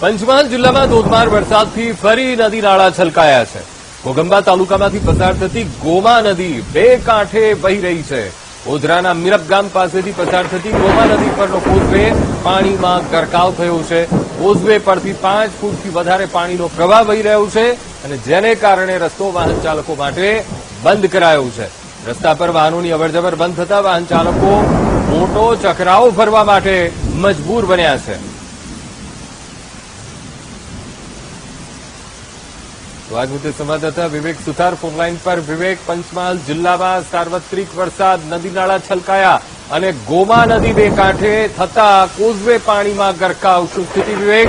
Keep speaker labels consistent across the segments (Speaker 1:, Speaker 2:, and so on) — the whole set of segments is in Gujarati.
Speaker 1: પંચમહાલ જિલ્લામાં ધોધમાર વરસાદથી ફરી નદી નાળા છલકાયા છે. ઘોગંબા તાલુકામાંથી પસાર થતી ગોમા નદી બે કાંઠે વહી રહી છે. ઓધરાના મીરપ ગામ પાસેથી પસાર થતી ગોમા નદી પરનો કોઝવે પાણીમાં ગરકાવ થયો છે. કોઝવે પરથી પાંચ ફૂટથી વધારે પાણીનો પ્રવાહ વહી રહ્યો છે અને જેને કારણે રસ્તો વાહન ચાલકો માટે બંધ કરાયો છે. રસ્તા પર વાહનોની અવરજવર બંધ થતા વાહન ચાલકો મોટો ચકરાવો ફરવા માટે મજબૂર બન્યા છે. તો આજ મુદ્દે સંવાદદાતા વિવેક સુથાર ફોનલાઈન પર. વિવેક, પંચમહાલ જિલ્લામાં સાર્વત્રિક વરસાદ, નદી નાળા છલકાયા અને ગોમા નદી બે કાંઠે થતા કોઝવે પાણીમાં ગરકાવ. શું સ્થિતિ વિવેક?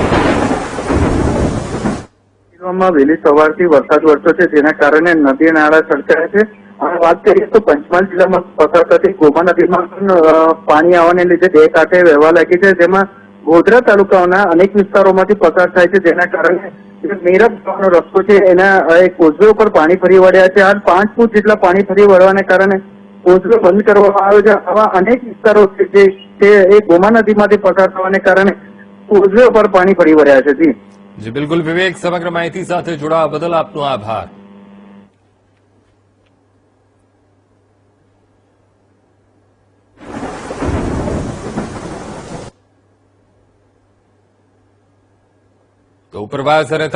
Speaker 2: વહેલી સવારથી વરસાદ વરસ્યો છે, જેના કારણે નદી નાળા છલકાયા છે. વાત કરીએ તો પંચમહાલ જિલ્લામાં પસાર થતી ગોમા નદીમાં પાણી આવવાને લીધે બે કાંઠે વહેવા લાગી છે, જેમાં ગોધરા તાલુકાઓના અનેક વિસ્તારોમાંથી પસાર થાય છે, જેના કારણે જે મેરપ જવાનો રસ્તો છે, એના કોઝવે ઉપર પાણી ફરી વળ્યા છે. હાલ પાંચ ફૂટ જેટલા પાણી ફરી વળવાને કારણે કોઝવે બંધ કરવામાં આવ્યો છે. આવા અનેક વિસ્તારો છે જે એ ગોમા નદીમાંથી પસાર થવાને કારણે કોઝવે ઉપર પાણી ફરી વળ્યા છે. જી,
Speaker 1: બિલકુલ વિવેક, સમગ્ર માહિતી સાથે જોડાવા બદલ આપનો આભાર. O Pervaz era